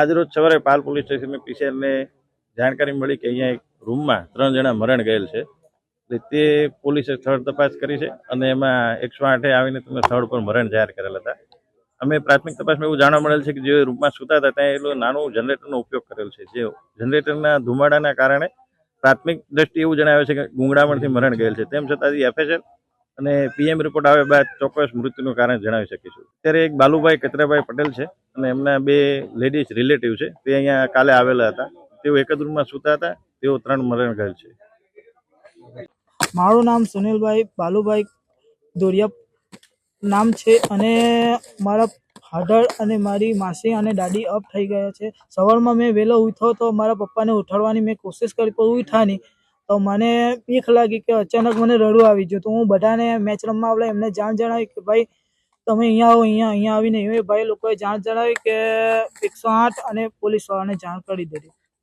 આજરોજ સવારે પાલ પોલીસ સ્ટેશનની પીસીઆરને જાણકારી મળી કે અહીંયા એક રૂમમાં ત્રણ જણા મરણ ગયેલ છે. એટલે તે પોલીસે સ્થળ તપાસ કરી છે અને એમાં એકસો આઠે આવીને તમે સ્થળ પર મરણ જાહેર કરેલ હતા. અમે પ્રાથમિક તપાસમાં એવું જાણવા મળેલ છે કે જે રૂમમાં સૂતા હતા ત્યાં એ લોકો નાનું જનરેટરનો ઉપયોગ કરેલ છે. જે જનરેટરના ધુમાડાના કારણે પ્રાથમિક દ્રષ્ટિએ એવું જણાવે છે કે ગુંગળામણથી મરણ ગયેલ છે. તેમ છતાં એફએસએલ અને પીએમ રિપોર્ટ આવે બાદ ચોક્કસ મૃત્યુનું કારણ જણાવી શકીશું. અત્યારે એક બાલુભાઈ કચરાભાઈ પટેલ છે. અને એમના બે લેડીઝ રિલેટિવ છે, તે અહીંયા કાલે આવેલા હતા. તેઓ એક જ રૂમમાં સૂતા હતા, તેઓ ત્રણ મરણ ગયેલ છે. મારું નામ સુનિલભાઈ બાલુભાઈ દોરિયા નામ છે અને મારા ફાધર અને મારી માસી અને દાદી અપ થઈ ગયા છે. સવારમાં મેં વહેલો ઉઠ્યો તો મારા પપ્પાને ઉઠાડવાની મેં કોશિશ કરી, પણ ઉઠાની તો મને બીક લાગી કે અચાનક મને રડવું આવી ગયું. તો હું બધાને મેચ રમવા આવડે એમને જાણ જણાવી કે ભાઈ તમે અહીંયા આવો, અહીંયા અહીંયા આવીને એ ભાઈ લોકોએ જાણ જણાવી કે એકસો આઠ અને પોલીસવાળાને જાણ કરી દીધી.